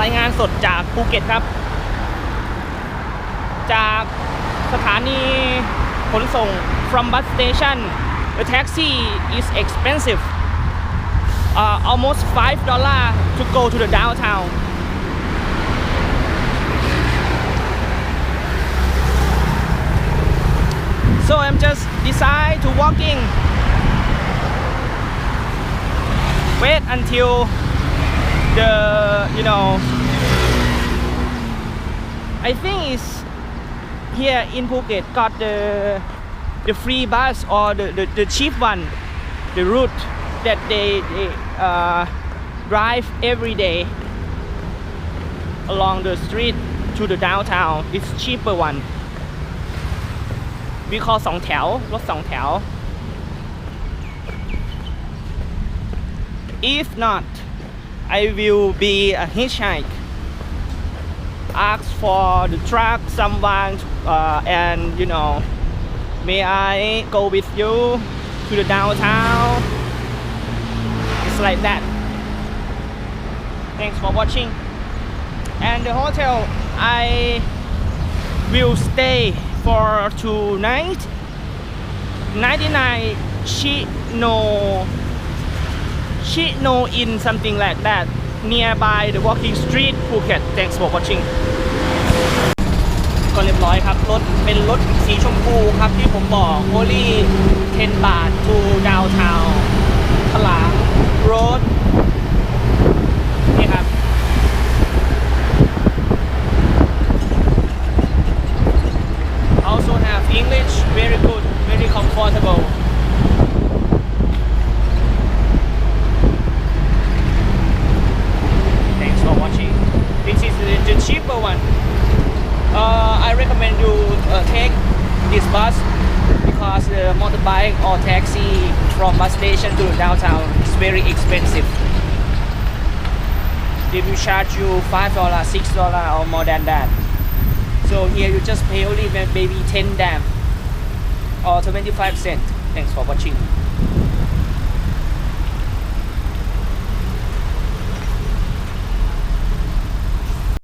รายงานสดจากภูเก็ตครับ จากสถานีขนส่ง from bus station the taxi is expensive uh, almost five dollar to go to the downtown so I'm just decide to walking wait until the you know I think it's here in Phuket got the the free bus or the, the, the cheap one the route that they, they uh, drive every day along the street to the downtown. It's cheaper one. We call Song Tiao, Rot Song Tiao if not I will be a hitchhike. Ask for the truck someone uh, and you know may I go with you to the downtown? It's like that. Thanks for watching. And the hotel I will stay for tonight. Night 99 Chino Chino in something like that nearby the walking street Phuket thanks for watching ก็เรียบร้อยครับ รถเป็นรถสีชมพูครับที่ผมบอก only 10 บาท to downtown ขลาง road นี่ครับ also have English very good very comfortable I recommend you uh, take this bus because the motorbike or taxi from bus station to downtown is very expensive. They will charge you five dollar six dollar or more than that. So here you just pay only maybe 10 dam or 25 cent. Thanks for watching